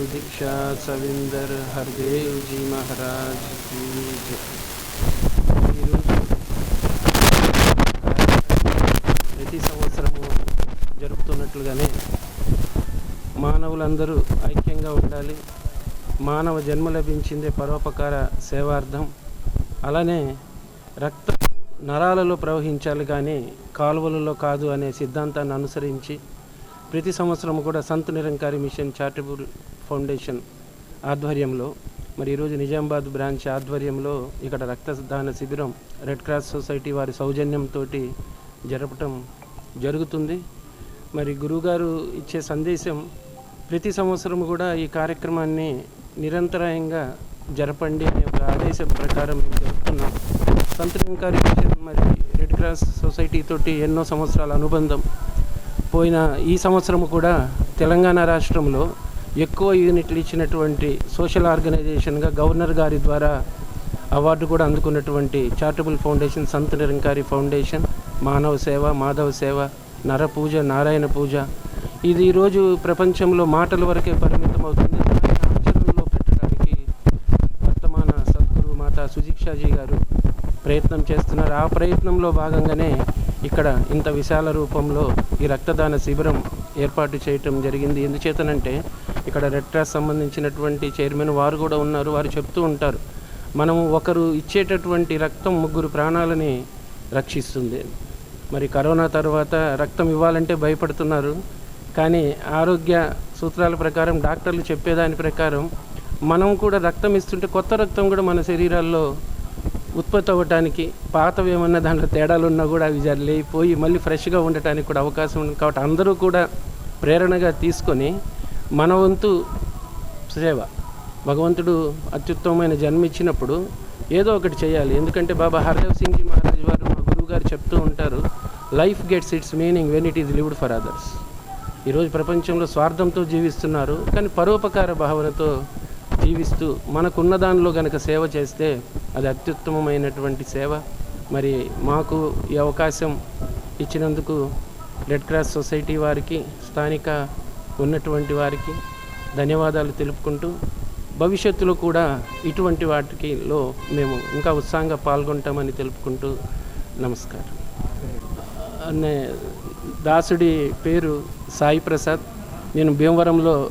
शाह सविंदर हरदेव जी महाराज की जय ఈరోజు ప్రతి సంవత్సరము జరుపుతున్నట్లుగానే మానవులందరూ ఐక్యంగా ఉండాలి మానవ జన్మ లభించిందే పరోపకార సేవార్థం అలానే రక్తం నరాలలో ప్రవహించాలి కానీ కాలువలలో కాదు అనే సిద్ధాంతాన్ని అనుసరించి ప్రతి సంవత్సరం కూడా Sant Nirankari mission charitable foundation ఆధ్వర్యంలో మరి ఈరోజు నిజామాబాద్ బ్రాంచ్ ఆధ్వర్యంలో ఇక్కడ రక్తదాన శిబిరం రెడ్ క్రాస్ సొసైటీ వారి సౌజన్యంతో జరపటం జరుగుతుంది. మరి గురువుగారు ఇచ్చే సందేశం ప్రతి సంవత్సరం కూడా ఈ కార్యక్రమాన్ని నిరంతరాయంగా జరపండి అనే ఒక ఆదేశం ప్రకారం మేము జరుపుతున్నాం. సంత్ నిరంకారి మిషన్ మరి రెడ్ క్రాస్ సొసైటీ తోటి ఎన్నో సంవత్సరాల అనుబంధం పోయిన ఈ సంవత్సరం కూడా తెలంగాణ రాష్ట్రంలో ఎక్కువ యూనిట్లు ఇచ్చినటువంటి సోషల్ ఆర్గనైజేషన్గా గవర్నర్ గారి ద్వారా అవార్డు కూడా అందుకున్నటువంటి చారిటబుల్ ఫౌండేషన్ సంత నిరంకారి ఫౌండేషన్ మానవ సేవ మాధవ సేవ నర పూజ నారాయణ పూజ. ఇది ఈరోజు ప్రపంచంలో మాటల వరకే పరిమితం అవుతుంది. ఆచరణలో పెట్టడానికి వర్తమాన సద్గురు మాతా సుజీక్షాజీ గారు ప్రయత్నం చేస్తున్నారు. ఆ ప్రయత్నంలో భాగంగానే ఇక్కడ ఇంత విశాల రూపంలో ఈ రక్తదాన శిబిరం ఏర్పాటు చేయటం జరిగింది. ఎందుచేతనంటే ఇక్కడ రెడ్ క్రాస్ సంబంధించినటువంటి చైర్మన్ వారు కూడా ఉన్నారు. వారు చెప్తూ ఉంటారు మనము ఒకరు ఇచ్చేటటువంటి రక్తం ముగ్గురు ప్రాణాలని రక్షిస్తుంది. మరి కరోనా తర్వాత రక్తం ఇవ్వాలంటే భయపడుతున్నారు. కానీ ఆరోగ్య సూత్రాల ప్రకారం డాక్టర్లు చెప్పేదాని ప్రకారం మనం కూడా రక్తం ఇస్తుంటే కొత్త రక్తం కూడా మన శరీరాల్లో ఉత్పత్తి అవ్వటానికి పాతవి ఏమన్నా దాంట్లో తేడాలు ఉన్నా కూడా అవి జరిగిపోయి మళ్ళీ ఫ్రెష్గా ఉండటానికి కూడా అవకాశం ఉంది. కాబట్టి అందరూ కూడా ప్రేరణగా తీసుకొని మన వంతు సేవ భగవంతుడు అత్యుత్తమమైన జన్మ ఇచ్చినప్పుడు ఏదో ఒకటి చేయాలి. ఎందుకంటే బాబా హర్దేవ్ సింగ్ మహారాజ్ వారు మా గురువు గారు చెప్తూ ఉంటారు life gets its meaning when it is lived for others ఈరోజు ప్రపంచంలో స్వార్థంతో జీవిస్తున్నారు కానీ పరోపకార భావనతో జీవిస్తూ మనకున్న దానిలో గనక సేవ చేస్తే అది అత్యుత్తమమైనటువంటి సేవ. మరి మాకు ఈ అవకాశం ఇచ్చినందుకు రెడ్ క్రాస్ సొసైటీ వారికి స్థానిక ఉన్నటువంటి వారికి ధన్యవాదాలు తెలుపుకుంటూ భవిష్యత్తులో కూడా ఇటువంటి వాటికిలో మేము ఇంకా ఉత్సాహంగా పాల్గొంటామని తెలుపుకుంటూ నమస్కారం. అనే దాసుడి పేరు సాయి ప్రసాద్. నేను భీమవరంలో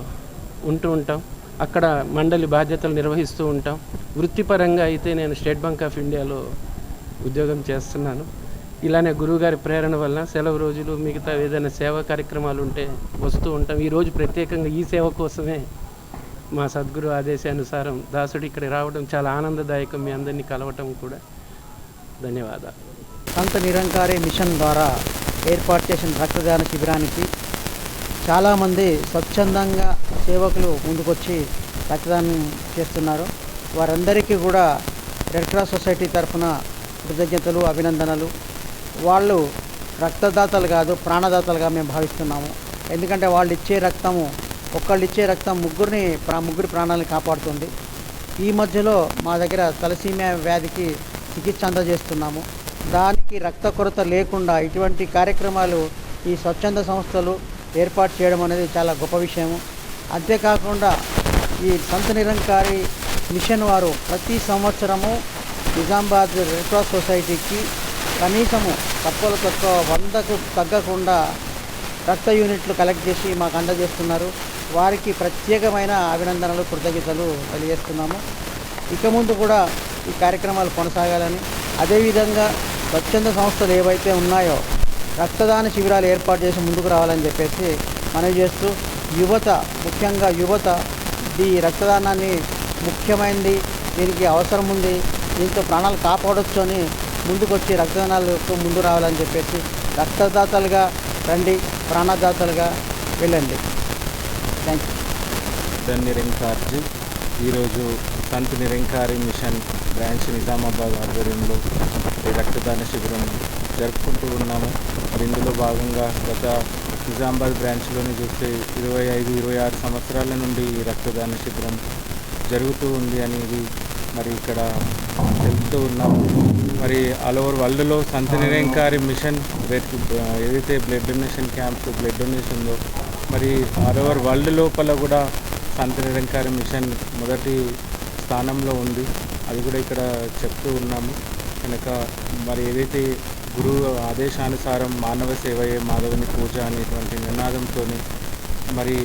ఉంటూ ఉంటాం. అక్కడ మండలి బాధ్యతలు నిర్వహిస్తూ ఉంటాం. వృత్తిపరంగా అయితే నేను స్టేట్ బ్యాంక్ ఆఫ్ ఇండియాలో ఉద్యోగం చేస్తున్నాను. ఇలానే గురువుగారి ప్రేరణ వలన సెలవు రోజులు మిగతా ఏదైనా సేవా కార్యక్రమాలు ఉంటే వస్తూ ఉంటాం. ఈరోజు ప్రత్యేకంగా ఈ సేవ కోసమే మా సద్గురు ఆదేశానుసారం దాసుడు ఇక్కడ రావడం చాలా ఆనందదాయకం మీ అందరినీ కలవటం కూడా. ధన్యవాదాలు. సంత నిరంకారి మిషన్ ద్వారా ఏర్పాటు చేసిన రక్తదాన శిబిరానికి చాలామంది స్వచ్ఛందంగా సేవకులు ముందుకొచ్చి రక్తదానం చేస్తున్నారు. వారందరికీ కూడా రెడ్ క్రాస్ సొసైటీ తరఫున కృతజ్ఞతలు అభినందనలు. వాళ్ళు రక్తదాతలు కాదు ప్రాణదాతలుగా మేము భావిస్తున్నాము. ఎందుకంటే వాళ్ళు ఇచ్చే రక్తము ఒక్కళ్ళు ఇచ్చే రక్తం ముగ్గురిని ప్రా ముగ్గురి ప్రాణాలను కాపాడుతుంది. ఈ మధ్యలో మా దగ్గర తలసీమియా వ్యాధికి చికిత్స అందజేస్తున్నాము. దానికి రక్త కొరత లేకుండా ఇటువంటి కార్యక్రమాలు ఈ స్వచ్ఛంద సంస్థలు ఏర్పాటు చేయడం అనేది చాలా గొప్ప విషయము. అంతేకాకుండా ఈ సంత నిరంకారి మిషన్ వారు ప్రతి సంవత్సరము నిజామాబాద్ రెడ్ క్రాస్ సొసైటీకి కనీసము తక్కువలో తక్కువ వందకు తగ్గకుండా రక్త యూనిట్లు కలెక్ట్ చేసి మాకు అందజేస్తున్నారు. వారికి ప్రత్యేకమైన అభినందనలు కృతజ్ఞతలు తెలియజేస్తున్నాము. ఇక ముందు కూడా ఈ కార్యక్రమాలు కొనసాగాలని అదేవిధంగా స్వచ్ఛంద సంస్థలు ఏవైతే ఉన్నాయో రక్తదాన శిబిరాలు ఏర్పాటు చేసి ముందుకు రావాలని చెప్పేసి మనవి చేస్తూ యువత ముఖ్యంగా యువత ఈ రక్తదానాన్ని ముఖ్యమైనది దీనికి అవసరం ఉంది. దీంతో ప్రాణాలు కాపాడొచ్చు అని ముందుకొచ్చి రక్తదానాలకు ముందు రావాలని చెప్పేసి రక్తదాతలుగా రండి ప్రాణదాతలుగా వెళ్ళండి. Thank you. ధన్ నిరంకార్జీ. ఈరోజు సంత్ నిరంకారి మిషన్ బ్రాంచ్ నిజామాబాద్ ఆధ్వర్యంలో ఈ రక్తదాన శిబిరం జరుపుకుంటూ ఉన్నాము. మరి ఇందులో భాగంగా గత నిజామాబాద్ బ్రాంచ్లోని చూస్తే ఇరవై ఐదు ఇరవై ఆరు సంవత్సరాల నుండి ఈ రక్తదాన శిబిరం జరుగుతూ ఉంది అనేది మరి ఇక్కడ తెలుపుతూ ఉన్నాం. మరి ఆల్ ఓవర్ వరల్డ్లో సంత నిరంకారి మిషన్ ఏదైతే blood donation camps blood donation ఉందో మరి ఆల్ ఓవర్ వరల్డ్ లోపల కూడా సంత నిరంకారి మిషన్ మొదటి స్థానంలో ఉంది. అది కూడా ఇక్కడ చెప్తూ ఉన్నాము. కనుక మరి ఏదైతే గురువు ఆదేశానుసారం మానవ సేవయే మాధవుని పూజ అనేటువంటి నినాదంతో మరి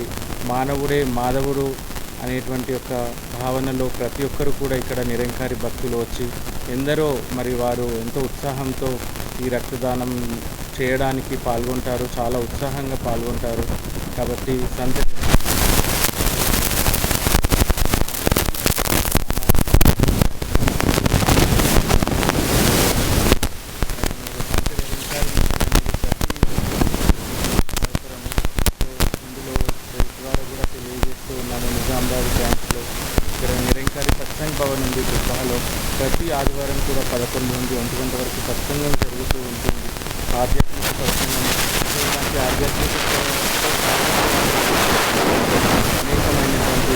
మానవుడే మాధవుడు అనేటువంటి ఒక భావనలో ప్రతి ఒక్కరు కూడా ఇక్కడ నిరంకారి భక్తులు వచ్చి ఎందరో మరి వారు ఎంతో ఉత్సాహంతో ఈ రక్తదానం చేయడానికి పాల్గొంటారు చాలా ఉత్సాహంగా పాల్గొంటారు. కాబట్టి సంత ఇందులో ప్రెస్ ద్వారా కూడా తెలియజేస్తూ ఉన్నాము నిజామాబాద్ బ్రాంచ్లో ఇక్కడ నిరంకారి సత్సంగ్ భవన్ ఉంది దుర్గాలో ప్రతి ఆదివారం కూడా పదకొండు నుండి ఒంటి గంట వరకు సత్సంగం జరుగుతూ ఉంటుంది. ఆధ్యాత్మిక సత్సంగం. ఇలాంటి ఆధ్యాత్మిక అనేకమైనటువంటి